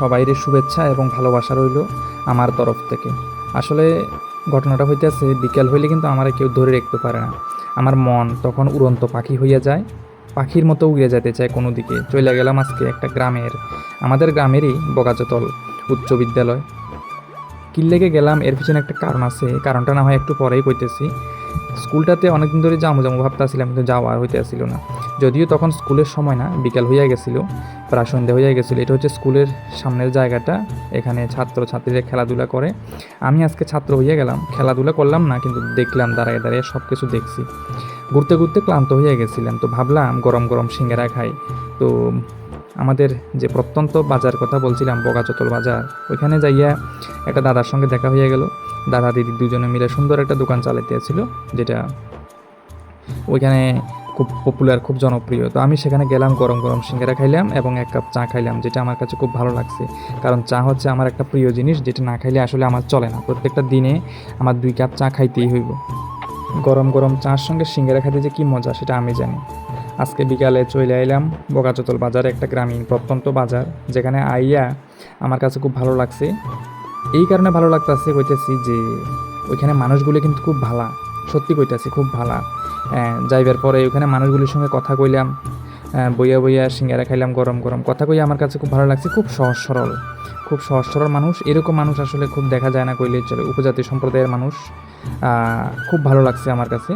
সবাইরে শুভেচ্ছা এবং ভালোবাসা রইল আমার তরফ থেকে। আসলে ঘটনাটা হইতেছে, বিকেল হইলে কিন্তু আমার কেউ ধরে রাখতে পারে না। আমার মন তখন উড়ন্ত পাখি হইয়া যায়, পাখির মতো উড়ে যেতে চায় কোনো দিকে। চলে গেলাম আজকে একটা গ্রামের, আমাদের গ্রামেরই বগাজতল উচ্চ বিদ্যালয়। কিল্লেগে গেলাম, এর পিছনে একটা কারণ আছে কারণটা না হয় একটু পরেই কইতেছি। স্কুলটাতে অনেকদিন ধরে যাব যাব ভাবতেছিলাম, কিন্তু যাওয়া হইতে আসছিল না। যদিও তখন স্কুলের সময় না, বিকাল হইয়া গেছিল, প্রায় সন্ধ্যা হইয়া গেছিল। এটা হচ্ছে স্কুলের সামনের জায়গাটা, এখানে ছাত্র ছাত্রীরা খেলাধুলা করে। আমি আজকে ছাত্র হইয়া গেলাম, খেলাধুলা করলাম না, কিন্তু দেখলাম, দাঁড়ায় দাঁড়িয়ে সব কিছু দেখছি। ঘুরতে ঘুরতে ক্লান্ত হইয়া গেছিলাম, তো ভাবলাম গরম গরম সিঙ্গারা খাই। তো আমাদের যে প্রত্যন্ত বাজার কথা বলছিলাম বগাচতল বাজার, ওইখানে যাইয়া একটা দাদার সঙ্গে দেখা হয়ে গেল। দাদা দিদি দুজনে মিলে সুন্দর একটা দোকান চালাইতেছিল, যেটা ওইখানে খুব পপুলার খুব জনপ্রিয়। তো আমি সেখানে গেলাম, গরম গরম সিঙ্গারা খাইলাম এবং এক কাপ চা খাইলাম, যেটা আমার কাছে খুব ভালো লাগছে। কারণ চা হচ্ছে আমার একটা প্রিয় জিনিস, যেটা না খাইলে আসলে আমার চলে না। প্রত্যেকটা দিনে আমার দুই কাপ চা খাইতেই হইব। গরম গরম চার সঙ্গে সিঙ্গারা খাইতে যে কী মজা, সেটা আমি জানি। আজকে বিকালে চলে আইলাম বগাচতল বাজার একটা গ্রামীণ প্রত্যন্ত বাজার, যেখানে আইয়া আমার কাছে খুব ভালো লাগছে। এই কারণে ভালো লাগতেছে, কইতেছি যে ওইখানে মানুষগুলো কিন্তু খুব ভালা। সত্যি কইতাছি, খুব ভালা। যাইবার পরে ওখানে মানুষগুলির সঙ্গে কথা কইলাম বইয়া বইয়া সিঙ্গারা খাইলাম, গরম গরম। কথা কইয়া আমার কাছে খুব ভালো লাগছে, খুব সহজ সরল। খুব সহজ সরল মানুষ, এরকম মানুষ আসলে খুব দেখা যায় না কইলে চলে, উপজাতি সম্প্রদায়ের মানুষ। খুব ভালো লাগছে আমার কাছে।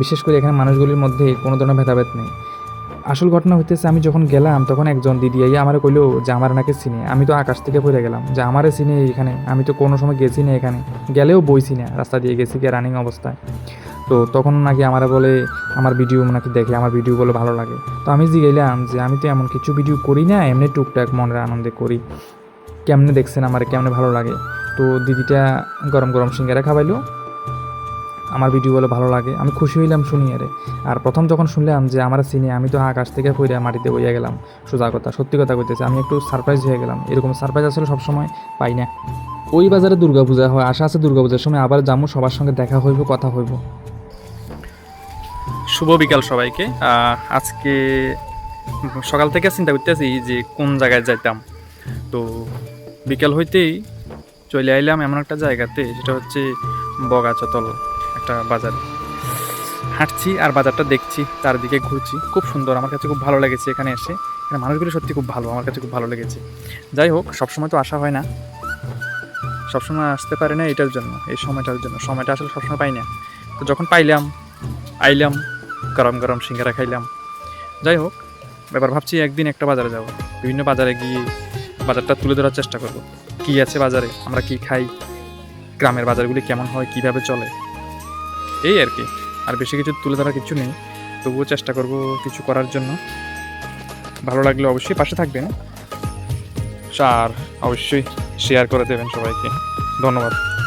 বিশেষ করে এখানে মানুষগুলির মধ্যে কোনো ধরনের ভেদাভেদ নেই। আসল ঘটনা হইতেছে, আমি যখন গেলাম, তখন একজন দিদি আইয়া আমার কইলো যে আমার নাকি চিনে আমি তো আকাশ থেকে পড়ে গেলাম, যে আমারে চিনে এখানে আমি তো কোনো সময় গেছি না এখানে। গেলেও বইছি না, রাস্তা দিয়ে গেছি গিয়ে রানিং অবস্থায়। তো তখন নাকি আমার বলে, আমার ভিডিও নাকি দেখে, আমার ভিডিও বলে ভালো লাগে। তো আমি জিগাইলাম যে আমি তো এমন কিছু ভিডিও করি না, এমনি টুকটাক মনের আনন্দে করি। কেমনে দেখছেন আমার, কেমনে ভালো লাগে? তো দিদিটা গরম গরম সিঙ্গারা খাওয়াইলো। আমার ভিডিও বলে ভালো লাগে। আমি খুশি হইলাম শুনি আরে। আর প্রথম যখন শুনলাম যে আমার সিনে আমি তো আকাশ থেকে পড়ে মাটিতে বইয়া গেলাম, সোজা কথা, সত্যি কথা কইতেছে, আমি একটু সারপ্রাইজ হয়ে গেলাম। এরকম সারপ্রাইজ আসলে সবসময় পাই না। ওই বাজারে দুর্গাপূজা হয়, আশা আছে দুর্গাপূজার সময় আবার যাব সবার সঙ্গে দেখা হইব, কথা হইব। শুভ বিকাল সবাইকে। আজকে সকাল থেকে চিন্তা করতেছি যে কোন জায়গায় যাইতাম। তো বিকাল হইতেই চলে আইলাম এমন একটা জায়গাতে সেটা হচ্ছে বগাচতল। একটা বাজার। হাঁটছি আর বাজারটা দেখছি, চারদিকে ঘুরছি। খুব সুন্দর, আমার কাছে খুব ভালো লেগেছে এখানে এসে। এখানে মানুষগুলো সত্যি খুব ভালো, আমার কাছে খুব ভালো লেগেছে। যাই হোক, সবসময় তো আসা হয় না। সবসময় আসতে পারে না এটার জন্য, এই সময়টার জন্য। সময়টা আসলে সবসময় পাই না। তো যখন পাইলাম, আইলাম, গরম গরম সিঙ্গারা খাইলাম। যাই হোক, এবার ভাবছি একদিন একটা বাজারে যাব। বিভিন্ন বাজারে গিয়ে বাজারটা তুলে ধরার চেষ্টা করব। কি আছে বাজারে, আমরা কি খাই, গ্রামের বাজারগুলি কেমন হয়, কীভাবে চলে। এই আর কি। আর বেশি কিছু তুলে ধরার কিছু নেই। তবুও চেষ্টা করব কিছু করার জন্য। ভালো লাগলে অবশ্যই পাশে থাকবেন। আর অবশ্যই শেয়ার করে দেবেন সবাইকে। ধন্যবাদ।